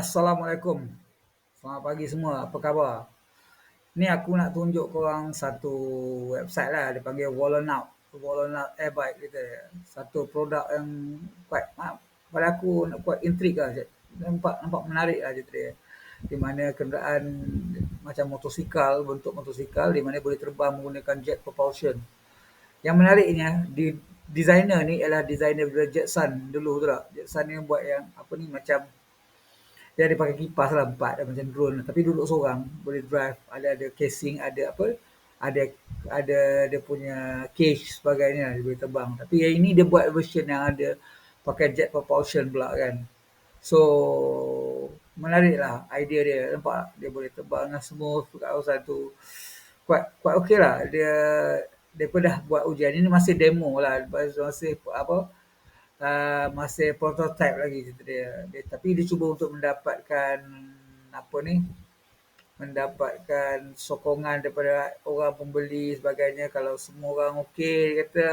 Assalamualaikum. Selamat pagi semua. Apa khabar? Ni aku nak tunjuk korang satu website lah. Dia panggil Wallernaut. Wallernaut Air Bike kita. Satu produk yang quite, pada aku quite intrigue lah. Nampak, nampak menarik lah cerita dia. Di mana kenderaan macam motosikal, bentuk motosikal di mana boleh terbang menggunakan jet propulsion. Yang menariknya, di designer ni ialah designer Jetson dulu tu tak. Jetson ni buat yang apa ni macam dia ada pakai kipas lah empat macam drone. Tapi duduk seorang boleh drive. Ada ada casing ada apa ada ada dia punya cage sebagainya dia boleh terbang. Tapi yang ini dia buat version yang ada pakai jet propulsion pula kan. So menarik lah idea dia. Nampak dia boleh terbang dengan smooth kat kawasan tu. Quite quite okay lah. Dia dia pun dah buat ujian. Ini masih demo lah. Masih apa uh, masih prototype lagi cerita dia. dia. Tapi dia cuba untuk mendapatkan apa ni? Mendapatkan sokongan daripada orang pembeli sebagainya. Kalau semua orang okey, dia kata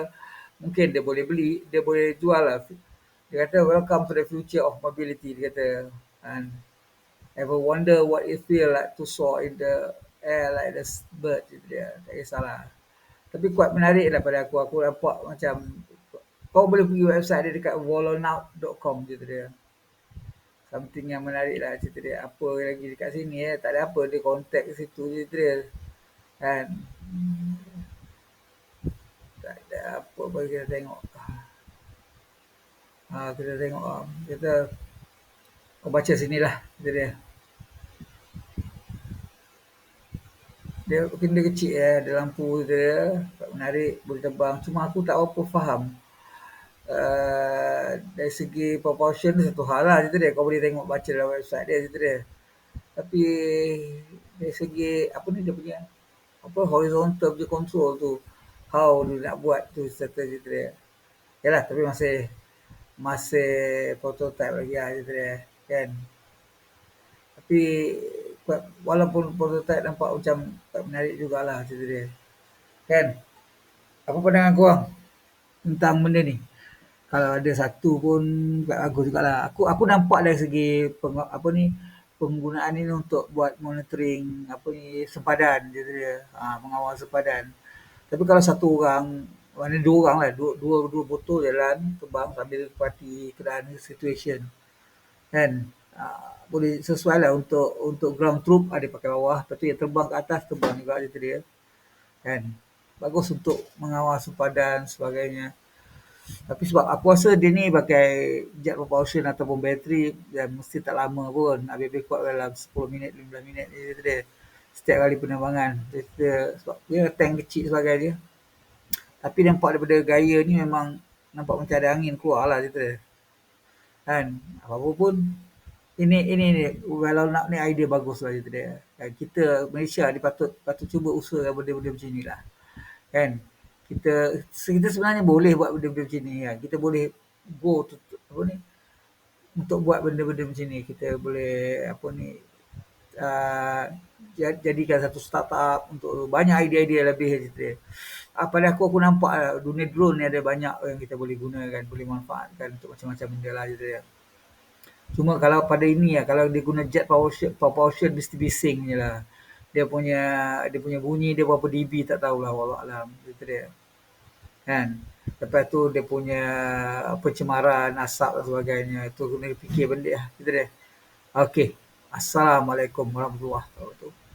mungkin dia boleh beli, dia boleh jual lah. Dia kata welcome to the future of mobility. Dia kata and ever wonder what it feel like to soar in the air like the bird. Dia tak kisahlah. Tapi kuat menarik lah pada aku. Aku nampak macam kau boleh pergi website dia dekat wallonout.com cerita dia. Something yang menarik lah cerita dia. Apa lagi dekat sini eh. Tak ada apa. Dia contact situ cerita dia. Kan. Tak ada apa bagi kita tengok. Ha, kita tengok. Kita kau baca sini lah cerita dia. Dia mungkin kecil ya, ada lampu dia, menarik, boleh terbang. Cuma aku tak apa faham uh, dari segi proportion tu satu hal lah cerita dia. Kau boleh tengok baca dalam website dia cerita dia. Tapi dari segi apa ni dia punya apa horizontal punya control tu how dia nak buat tu cerita cerita dia. Yalah tapi masih masih prototype lagi lah cerita dia kan. Tapi walaupun prototype nampak macam menarik jugalah cerita dia. Kan? Apa pandangan korang tentang benda ni? Kalau ada satu pun bagus juga lah. Aku aku nampak dari segi peng, apa ni penggunaan ini untuk buat monitoring apa ni sempadan je dia. Ha, mengawal sempadan. Tapi kalau satu orang, mana dua orang lah, dua, dua, dua botol jalan terbang sambil parti keadaan situation. Kan? Ha, boleh sesuai lah untuk untuk ground troop ada pakai bawah. Tu yang terbang ke atas terbang juga dia. Kan? Bagus untuk mengawal sempadan sebagainya. Tapi sebab aku rasa dia ni pakai jet propulsion ataupun bateri dan mesti tak lama pun. Habis-habis kuat dalam 10 minit, 15 minit je dia. Setiap kali penerbangan. Dia, dia, sebab dia tank kecil sebagainya. Tapi nampak daripada gaya ni memang nampak macam ada angin keluar lah dia. Kan? Apa-apa pun ini ini ni kalau nak ni idea bagus lah dia. Dan kita Malaysia ni patut patut cuba usaha benda-benda macam ni lah. Kan? Kita kita sebenarnya boleh buat benda-benda macam ni kan. Kita boleh go to, apa ni untuk buat benda-benda macam ni. Kita boleh apa ni uh, jadikan satu startup untuk banyak idea-idea lebih cerita. Uh, pada aku aku nampak uh, dunia drone ni ada banyak yang kita boleh gunakan, boleh manfaatkan untuk macam-macam benda lah cerita. Cuma kalau pada ini ya, kalau dia guna jet propulsion, propulsion mesti bising je lah dia punya dia punya bunyi dia berapa dB tak tahulah wallah alam gitu dia. Kan? Lepas tu dia punya pencemaran asap dan sebagainya itu kena fikir benda lah. Gitu dia. Okey. Assalamualaikum warahmatullahi wabarakatuh